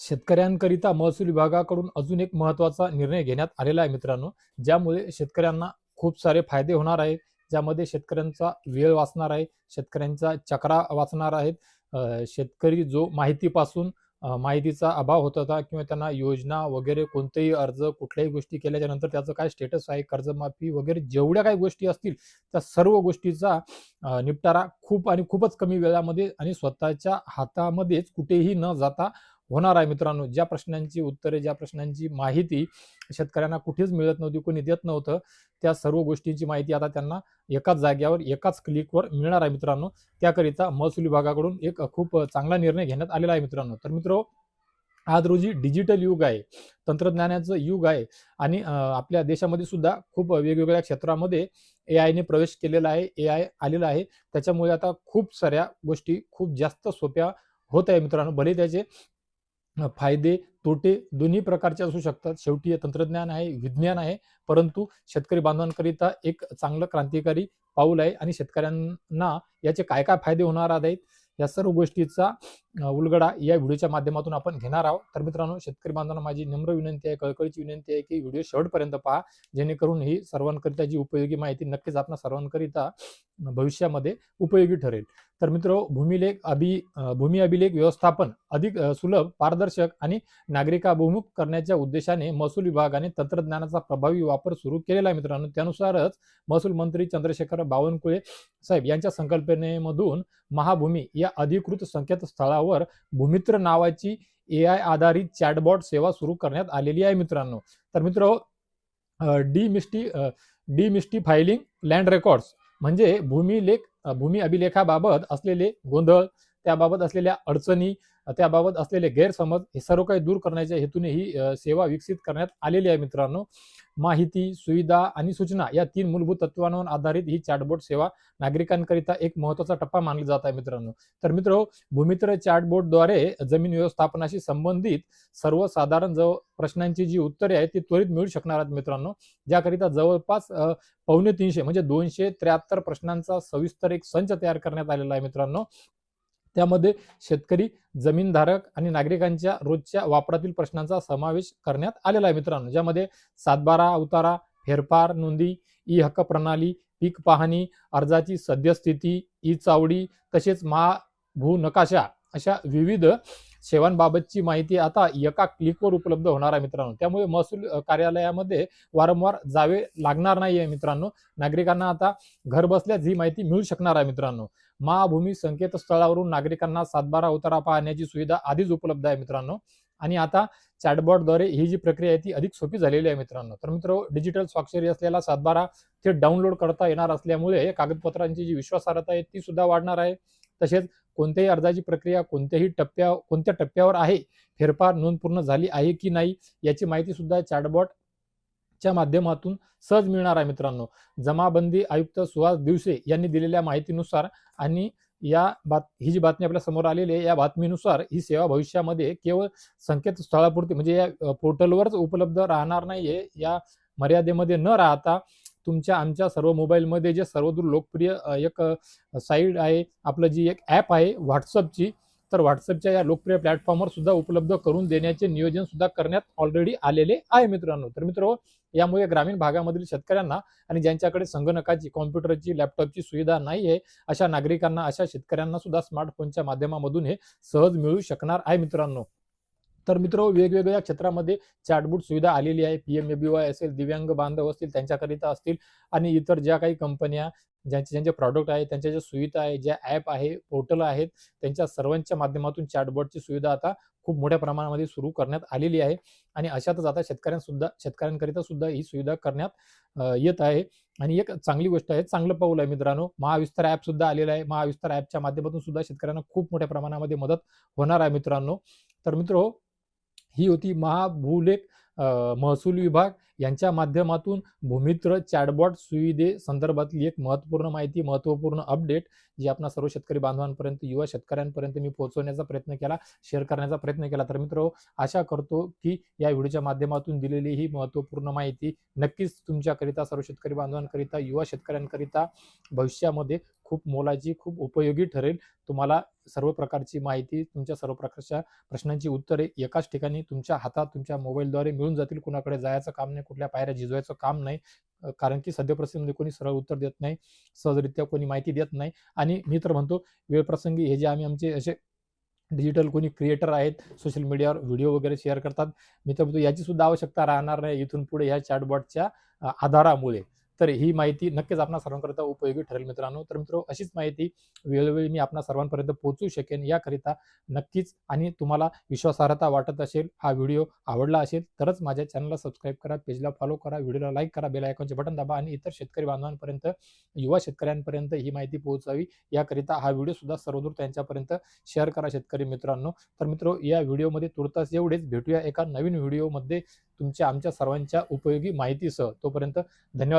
शेतकऱ्यांकरिता महसूल विभागाकडून अजून एक महत्त्वाचा निर्णय घेण्यात आलेला आहे मित्रांनो. ज्यामुळे शेतकऱ्यांना खूप सारे फायदे होणार आहेत. ज्यामध्ये शेतकऱ्यांचा वेळ वाचणार आहे शेतकऱ्यांचा चक्रा वाचणार आहेत. शेतकरी जो माहितीपासून माहितीचा अभाव होत होता किंवा त्यांना योजना वगैरे कोणतेही अर्ज कुठल्याही गोष्टी केल्याच्यानंतर त्याचं काय स्टेटस आहे कर्जमाफी वगैरे जेवढ्या काही गोष्टी असतील त्या सर्व गोष्टीचा निपटारा खूप आणि खूपच कमी वेळामध्ये आणि स्वतःच्या हातामध्येच कुठेही न जाता होणार आहे मित्रांनो. ज्या प्रश्नांची उत्तरे ज्या प्रश्नांची माहिती शेतकऱ्यांना कुठेच मिळत नव्हती कोणी देत नव्हतं त्या सर्व गोष्टींची माहिती आता त्यांना एकाच जाग्यावर एकाच क्लिकवर मिळणार आहे मित्रांनो. त्याकरिता महसूल विभागाकडून एक खूप चांगला निर्णय घेण्यात आलेला आहे मित्रांनो. तर मित्र आज रोजी डिजिटल युग आहे तंत्रज्ञानाचं युग आहे आणि आपल्या देशामध्ये सुद्धा खूप वेगवेगळ्या क्षेत्रामध्ये ए आयने प्रवेश केलेला आहे ए आय आलेला आहे. त्याच्यामुळे आता खूप साऱ्या गोष्टी खूप जास्त सोप्या होत आहे मित्रांनो. भले त्याचे फायदे तोटे दोन्ही प्रकारचे असू शकतात. शेवटी हे तंत्रज्ञान आहे विज्ञान आहे परंतु शेतकरी बांधवांकरिता एक चांगलं क्रांतिकारी पाऊल आहे आणि शेतकऱ्यांना याचे काय काय फायदे होणार आहेत या सर्व गोष्टीचा उलगडा या व्हिडिओच्या माध्यमातून आपण घेणार आहोत. तर मित्रांनो शेतकरी बांधवांना माझी नम्र विनंती आहे कळकळीची विनंती आहे की व्हिडिओ शेवटपर्यंत पहा. जेणेकरून ही सर्वांकरिता जी उपयोगी माहिती नक्कीच आपल्या सर्वांकरिता भविष्यामध्ये उपयोगी ठरेल. तर मित्र भूमिलेख अभि भूमी अभिलेख व्यवस्थापन अधिक सुलभ पारदर्शक आणि नागरिकाभिमुख करण्याच्या उद्देशाने महसूल विभागाने तंत्रज्ञानाचा प्रभावी वापर सुरू केलेला आहे मित्रांनो. त्यानुसारच महसूल मंत्री चंद्रशेखर बावनकुळे साहेब यांच्या संकल्पनेमधून महाभूमी या अधिकृत संकेतस्थळावर भूमित्र नावाची ए आय आधारित चॅटबॉट सेवा सुरू करण्यात आलेली आहे मित्रांनो. तर मित्र डी मिस्टी डी मिस्टी फायलिंग लँड रेकॉर्ड्स म्हणजे भूमिलेख भूमी अभिलेखाबाबत असलेले गोंधळ त्याबाबत असलेल्या अडचणी त्याबाबत असलेले गैरसमज हे सर्व काही दूर करण्याच्या हेतूने ही सेवा विकसित करण्यात आलेली आहे मित्रांनो. माहिती सुविधा आणि सूचना या तीन मूलभूत तत्वांवर आधारित ही चॅटबोट सेवा नागरिकांकरिता एक महत्त्वाचा टप्पा मानला जात आहे मित्रांनो. तर मित्र भूमित्र चॅटबोटद्वारे जमीन व्यवस्थापनाशी संबंधित सर्वसाधारण जो प्रश्नांची जी उत्तरे आहेत ती त्वरित मिळू शकणार आहेत मित्रांनो. ज्याकरिता जवळपास पावणे तीनशे म्हणजे दोनशे त्र्याहत्तर प्रश्नांचा सविस्तर एक संच तयार करण्यात आलेला आहे मित्रांनो. त्यामध्ये शेतकरी जमीनधारक आणि नागरिकांच्या रोजच्या वापरातील प्रश्नांचा समावेश करण्यात आलेला आहे मित्रांनो. ज्यामध्ये सातबारा उतारा फेरफार नोंदी ई हक्क प्रणाली पीक पाहणी अर्जाची सद्यस्थिती ई चावडी तसेच महाभू नकाशा अशा विविध सेवांबाबतची माहिती आता एका क्लिकवर उपलब्ध होणार आहे मित्रांनो. त्यामुळे महसूल कार्यालयामध्ये वारंवार जावे लागणार नाही आहे मित्रांनो. नागरिकांना आता घर बसल्याच ही माहिती मिळू शकणार आहे मित्रांनो. महाभूमी संकेतस्थळावरून नागरिकांना सातबारा उतारा पाहण्याची सुविधा आधीच उपलब्ध आहे मित्रांनो. आणि आता चॅटबॉटद्वारे ही जी प्रक्रिया आहे ती अधिक सोपी झालेली आहे मित्रांनो. तर मित्र डिजिटल स्वाक्षरी असलेला सातबारा थेट डाउनलोड करता येणार असल्यामुळे कागदपत्रांची जी विश्वासार्हता आहे ती सुद्धा वाढणार आहे. तसेच कोणत्याही अर्जाची प्रक्रिया कोणत्याही टप्प्या कोणत्या टप्प्यावर आहे फेरफार नोंद पूर्ण झाली आहे की नाही याची माहिती सुद्धा चॅटबॉटच्या माध्यमातून सहज मिळणार आहे मित्रांनो. जमाबंदी आयुक्त सुहास दिवसे यांनी दिलेल्या माहितीनुसार आणि या बात ही जी बातमी आपल्यासमोर आलेली आहे या बातमीनुसार ही सेवा भविष्यामध्ये केवळ संकेतस्थळापुरती म्हणजे या पोर्टलवरच उपलब्ध राहणार नाहीये या मर्यादेमध्ये न राहता तुमच्या आमच्या सर्व मोबाईलमध्ये जे सर्वदूर लोकप्रिय एक साईड आहे आपलं जी एक ॲप आहे व्हॉट्सअपची तर व्हॉट्सअपच्या या लोकप्रिय प्लॅटफॉर्मवर सुद्धा उपलब्ध करून देण्याचे नियोजन सुद्धा करण्यात ऑलरेडी आलेले आहे मित्रांनो. तर मित्र यामुळे ग्रामीण भागामधील शेतकऱ्यांना आणि ज्यांच्याकडे संगणकाची कॉम्प्युटरची लॅपटॉपची सुविधा नाही आहे अशा नागरिकांना अशा शेतकऱ्यांना सुद्धा स्मार्टफोनच्या माध्यमामधून हे सहज मिळू शकणार आहे मित्रांनो. तर मित्र वेगवेगळ्या क्षेत्रामध्ये चॅटबूट सुविधा आलेली आहे. P M A B Y असेल दिव्यांग बांधव असतील त्यांच्याकरिता असतील आणि इतर ज्या काही कंपन्या ज्यांचे ज्यांचे प्रॉडक्ट आहे त्यांच्या ज्या सुविधा आहे ज्या ॲप आहे पोर्टल आहेत त्यांच्या सर्वांच्या माध्यमातून चॅटबॉटची सुविधा आता खूप मोठ्या प्रमाणामध्ये सुरू करण्यात आलेली आहे. आणि अशातच आता शेतकऱ्यांसुद्धा शेतकऱ्यांकरिता सुद्धा ही सुविधा करण्यात येत आहे. आणि एक चांगली गोष्ट आहे चांगलं पाऊल आहे मित्रांनो. महाविस्तार ॲप सुद्धा आलेला आहे. महाविस्तार ॲपच्या माध्यमातून सुद्धा शेतकऱ्यांना खूप मोठ्या प्रमाणामध्ये मदत होणार आहे मित्रांनो. तर मित्र ही होती महाभूलेख महसूल विभाग. यांच्या माध्यमातून भूमित्र चॅटबॉट सुविधे संदर्भातली एक महत्त्वपूर्ण माहिती महत्त्वपूर्ण अपडेट जी आपण सर्व शेतकरी बांधवांपर्यंत युवा शेतकऱ्यांपर्यंत मी पोहोचवण्याचा प्रयत्न केला शेअर करण्याचा प्रयत्न केला. तर मित्र आशा करतो की या व्हिडिओच्या माध्यमातून दिलेली ही महत्त्वपूर्ण माहिती नक्कीच तुमच्याकरिता सर्व शेतकरी बांधवांकरिता युवा शेतकऱ्यांकरिता भविष्यामध्ये खूप मोलाची खूप उपयोगी ठरेल. तुम्हाला सर्व प्रकारची माहिती तुमच्या सर्व प्रकारच्या प्रश्नांची उत्तरे एकाच ठिकाणी तुमच्या हातात तुमच्या मोबाईलद्वारे मिळून जातील. कुणाकडे जायचं काम नाही कुठल्या पायऱ्या झिजवायचं काम नाही. कारण की सध्या परिस्थितीमध्ये कोणी सरळ उत्तर देत नाही सहजरित्या कोणी माहिती देत नाही. आणि मी तर म्हणतो वेळप्रसंगी हे जे आम्ही आमचे असे डिजिटल कोणी क्रिएटर आहेत सोशल मीडियावर व्हिडिओ वगैरे शेअर करतात मी तर म्हणतो याची सुद्धा आवश्यकता राहणार नाही इथून पुढे ह्या चॅटबॉटच्या आधारामुळे. तर ही माहिती नक्कीच आपण सर्वांकरिता उपयोगी ठरेल मित्रांनो. तर मित्र अशीच माहिती वेळोवेळी मी आपणा सर्वांपर्यंत पोहोचू शकेन. याकरिता नक्कीच आणि तुम्हाला विश्वासार्हता वाटत असेल हा व्हिडिओ आवडला असेल तरच माझ्या चॅनलला सबस्क्राईब करा पेजला फॉलो करा व्हिडिओला लाईक करा बेल आयकॉनचे बटन दाबा आणि इतर शेतकरी बांधवांपर्यंत युवा शेतकऱ्यांपर्यंत ही माहिती पोहोचावी. याकरिता हा व्हिडिओ सुद्धा सर्वदूर त्यांच्यापर्यंत शेअर करा शेतकरी मित्रांनो. तर मित्र या व्हिडिओमध्ये तुर्तास एवढेच. भेटूया एका नवीन व्हिडिओमध्ये तुमच्या आमच्या सर्वांच्या उपयोगी माहितीसह. तोपर्यंत धन्यवाद.